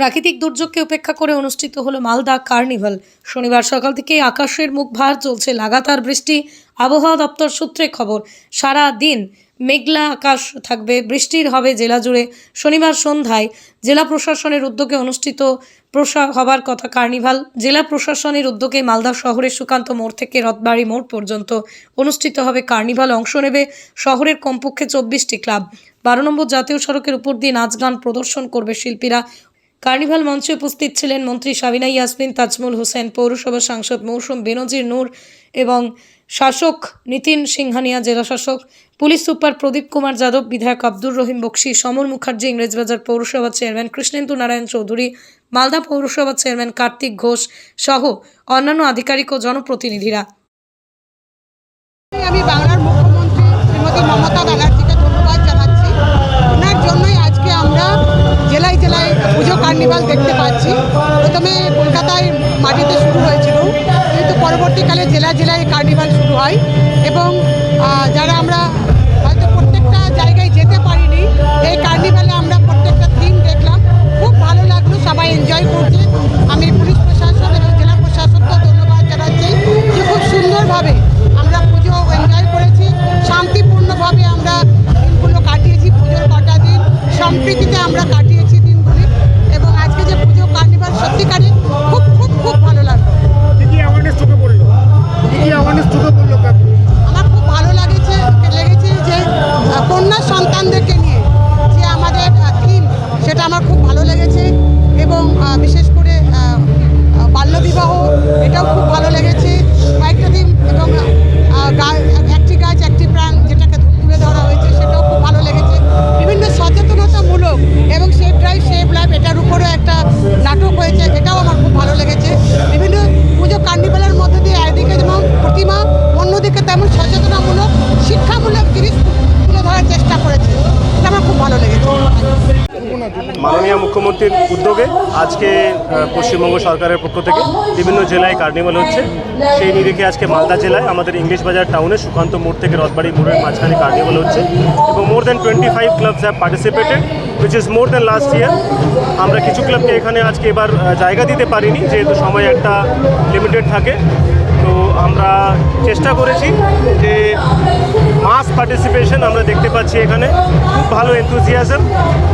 প্রাকৃতিক দুর্যোগকে উপেক্ষা করে অনুষ্ঠিত হলো মালদা কার্নিভাল। শনিবার সকাল থেকে আকাশের মুখ ভার চলছে, লাগাতার বৃষ্টি, আবহাওয়া দপ্তর সূত্রে খবর, সারা দিন মেঘলা আকাশ থাকবে, বৃষ্টির হবে জেলা জুড়ে। শনিবার সন্ধ্যায় জেলা প্রশাসনের উদ্যোগে অনুষ্ঠিত প্রসা হবার কথা কার্নিভাল। জেলা প্রশাসনের উদ্যোগে মালদা শহরের সুকান্ত মোড় থেকে রথবাড়ি মোড় পর্যন্ত অনুষ্ঠিত হবে কার্নিভাল। অংশ নেবে শহরের কমপক্ষে চব্বিশটি ক্লাব। বারো নম্বর জাতীয় সড়কের উপর দিয়ে নাচ গান প্রদর্শন করবে শিল্পীরা। কার্নিভাল মঞ্চে উপস্থিত ছিলেন মন্ত্রী সাবিনা ইয়াসমিন, তাজমুল হোসেন পৌরসভা সাংসদ মৌসুম বেনজির নূর এবং শাসক নিতিন সিংহানিয়া, জেলা শাসক, পুলিশ সুপার প্রদীপ কুমার যাদব, বিধায়ক আব্দুর রহিম বক্সি, সমর মুখার্জি, ইংরেজবাজার পৌরসভা চেয়ারম্যান কৃষ্ণেন্দু নারায়ণ চৌধুরী, মালদা পৌরসভা চেয়ারম্যান কার্তিক ঘোষ সহ অন্যান্য আধিকারিক ও জনপ্রতিনিধিরা। আমি বাংলার মুখ্যমন্ত্রী শ্রীমতী মমতা এবং যারা আমরা হয়তো প্রত্যেকটা জায়গায় যেতে পারিনি, এই কার্নিভালে আমরা প্রত্যেকটা থিম দেখলাম। খুব ভালো লাগল, সবাই এনজয় করছে। আমি পুলিশ প্রশাসন এবং বিশেষ করে বাল্যবিবাহ, এটাও খুব ভালো লেগেছে। কয়েকটা দিন এবং একটি গাছ, একটি প্রাণ যেটাকে তুলে ধরা হয়েছে, সেটাও খুব ভালো লেগেছে। বিভিন্ন সচেতনতামূলক এবং সেভ ড্রাইভ সেভ লাইফ এটার উপরেও একটা নাটক হয়েছে, এটাও আমার খুব ভালো লেগেছে। বিভিন্ন পুজো কার্নিভালের মধ্যে দিয়ে একদিকে যেমন প্রতিমা, অন্যদিকে তেমন সচেতনামূলক, শিক্ষামূলক জিনিস ধরার চেষ্টা করেছে। এটা আমার খুব ভালো লেগেছে। মাননীয় মুখ্যমন্ত্রীর উদ্যোগে আজকে পশ্চিমবঙ্গ সরকারের পক্ষ থেকে বিভিন্ন জেলায় কার্নিভাল হচ্ছে। সেই নিরিখে আজকে মালদা জেলায় আমাদের ইংলিশ বাজার টাউনে সুকান্ত মোড় থেকে রথবাড়ি মোড়ের মাঝখানে কার্নিভাল হচ্ছে এবং more than twenty five clubs have participated which is more than last year আমরা কিছু ক্লাবকে এখানে আজকে এবার জায়গা দিতে পারিনি, যেহেতু সময় একটা লিমিটেড থাকে। তো আমরা চেষ্টা করেছি যে মাস পার্টিসিপেশন আমরা দেখতে পাচ্ছি এখানে। খুব ভালো এনথুজিয়াজম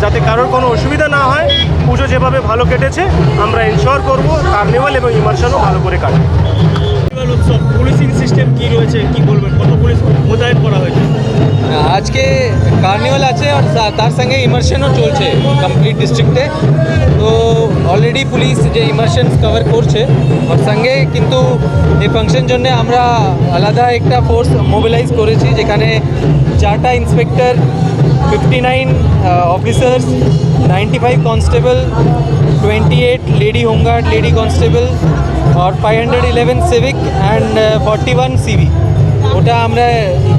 যাতে কারোর কোনো অসুবিধা না হয়। পুজো যেভাবে ভালো কেটেছে আমরা এনশোর করব কার্নিভাল এবং ইমার্শনও ভালো করে কাটবে। কার্নিভাল উৎসব পুলিশিং সিস্টেম কি রয়েছে কি বলবেন? কত পুলিশ মোতায়েন করা হয়েছে? আজকে কার্নিভাল আছে আর তার সঙ্গে ইমার্শনও চলছে কমপ্লিট ডিস্ট্রিক্টে অলরেডি পুলিশ যে ইমার্শন কভার করছে, ওর সঙ্গে কিন্তু এই ফাংশন জন্য আমরা আলাদা একটা ফোর্স মোবিলাইজ করেছি, যেখানে চারটা inspector fifty nine officers ninety five constable twenty eight lady home guard lady constable R five hundred eleven civic and forty one CV ওটা আমরা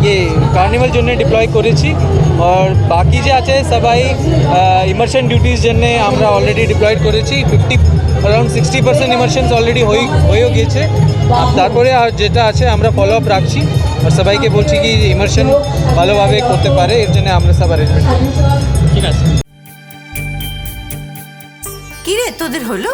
ইয়ে কার্নিভাল জন্য ডিপ্লয় করেছি। আর বাকি যে আছে সবাই ইমার্শন ডিউটির জন্য আমরা অলরেডি ডিপ্লয়েড করেছি। Fifty around sixty percent immersions already হয়ে হয়েও গিয়েছে। তারপরে আর যেটা আছে আমরা ফলো আপ রাখছি। আর সবাইকে বলছি কি ইমার্শন ভালোভাবে করতে পারে এর জন্য আমরা সব অ্যারেঞ্জমেন্ট করছি। ঠিক আছে। কিরে তোদের হলো?